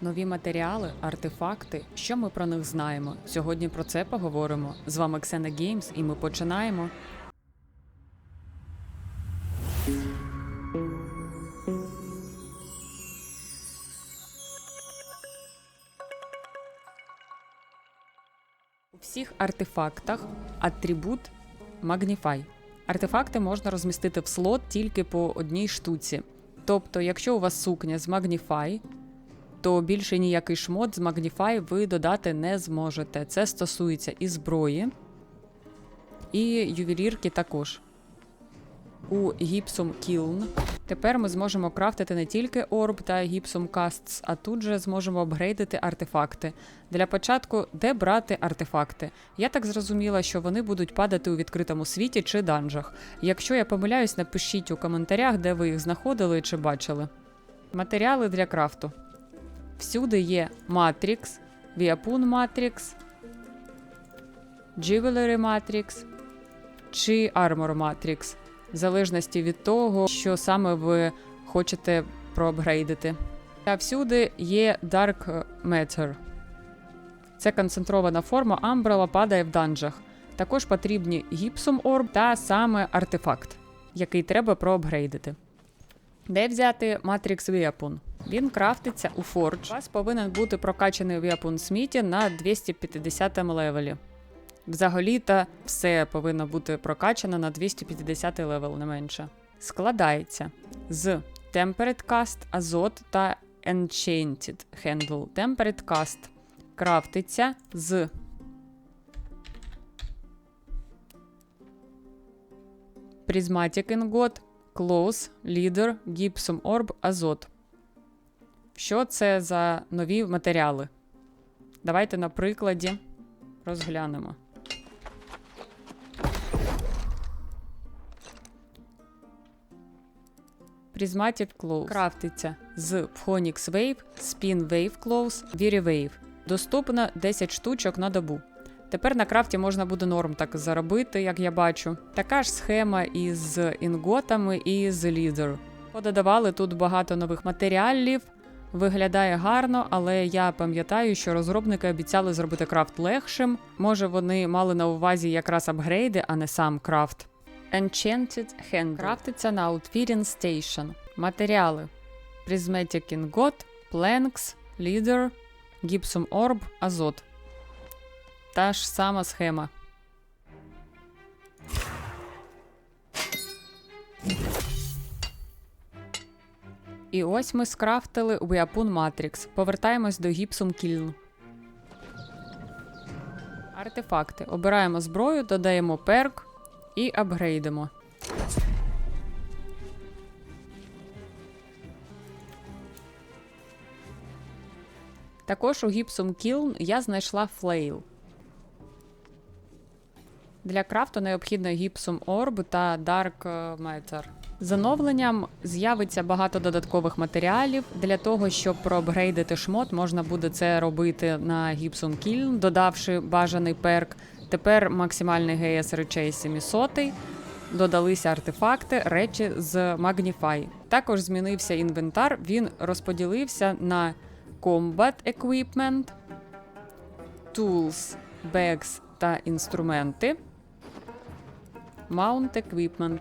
Нові матеріали, артефакти. Що ми про них знаємо? Сьогодні про це поговоримо. З вами Ксена Геймс, і ми починаємо. У всіх артефактах атрибут Magnify. Артефакти можна розмістити в слот тільки по одній штуці. Тобто, якщо у вас сукня з Magnify, то більше ніякий шмот з Magnify ви додати не зможете. Це стосується і зброї, і ювелірки також. У Gypsum Kiln тепер ми зможемо крафтити не тільки Orb та Gypsum Casts, а тут же зможемо апгрейдити артефакти. Для початку, де брати артефакти? Я так зрозуміла, що вони будуть падати у відкритому світі чи данжах. Якщо я помиляюсь, напишіть у коментарях, де ви їх знаходили чи бачили. Матеріали для крафту. Всюди є Matrix, Viapun Matrix, Jewelry Matrix чи Armor Matrix, в залежності від того, що саме ви хочете проапгрейдити. Та всюди є Dark Matter. Це концентрована форма Амбрела падає в данжах. Також потрібні Gypsum Orb та саме артефакт, який треба проапгрейдити. Де взяти Matrix Weapon? Він крафтиться у Forge. У вас повинен бути прокачаний Weapon Сміті на 250 левелі. Взагалі-то все повинно бути прокачано на 250 левел, не менше. Складається з Tempered Cast, Азот та Enchanted Handle. Tempered Cast крафтиться з Prismatic Ingot, Close, Leader, Gypsum Orb, Азот. Що це за нові матеріали? Давайте на прикладі розглянемо. Prismatic Close крафтиться з Phoenix Wave, Spin Wave Close, Viri Wave. Доступно 10 штучок на добу. Тепер на крафті можна буде норм так заробити, як я бачу. Така ж схема із інготами і з лідер. Пододавали тут багато нових матеріалів. Виглядає гарно, але я пам'ятаю, що розробники обіцяли зробити крафт легшим. Може, вони мали на увазі якраз апгрейди, а не сам крафт. Enchanted Hand крафтиться на Outfitting Station. Матеріали: Prismatic Ingot, Planks, Leader, Gypsum Orb, Азот. Та ж сама схема. І ось ми скрафтили Weapon Matrix. Повертаємось до Gypsum Kiln. Артефакти. Обираємо зброю, додаємо перк і апгрейдимо. Також у Gypsum Kiln я знайшла флейл. Для крафту необхідно Gypsum Orb та Dark Matter. З оновленням з'явиться багато додаткових матеріалів. Для того, щоб проапгрейдити шмот, можна буде це робити на Gypsum Kiln, додавши бажаний перк. Тепер максимальний ГС речей 700. Додалися артефакти, речі з Magnify. Також змінився інвентар. Він розподілився на Combat Equipment, Tools, Bags та інструменти. Mount Equipment.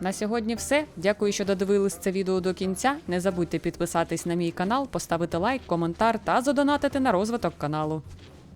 На сьогодні все. Дякую, що додивились це відео до кінця. Не забудьте підписатись на мій канал, поставити лайк, коментар та задонатити на розвиток каналу.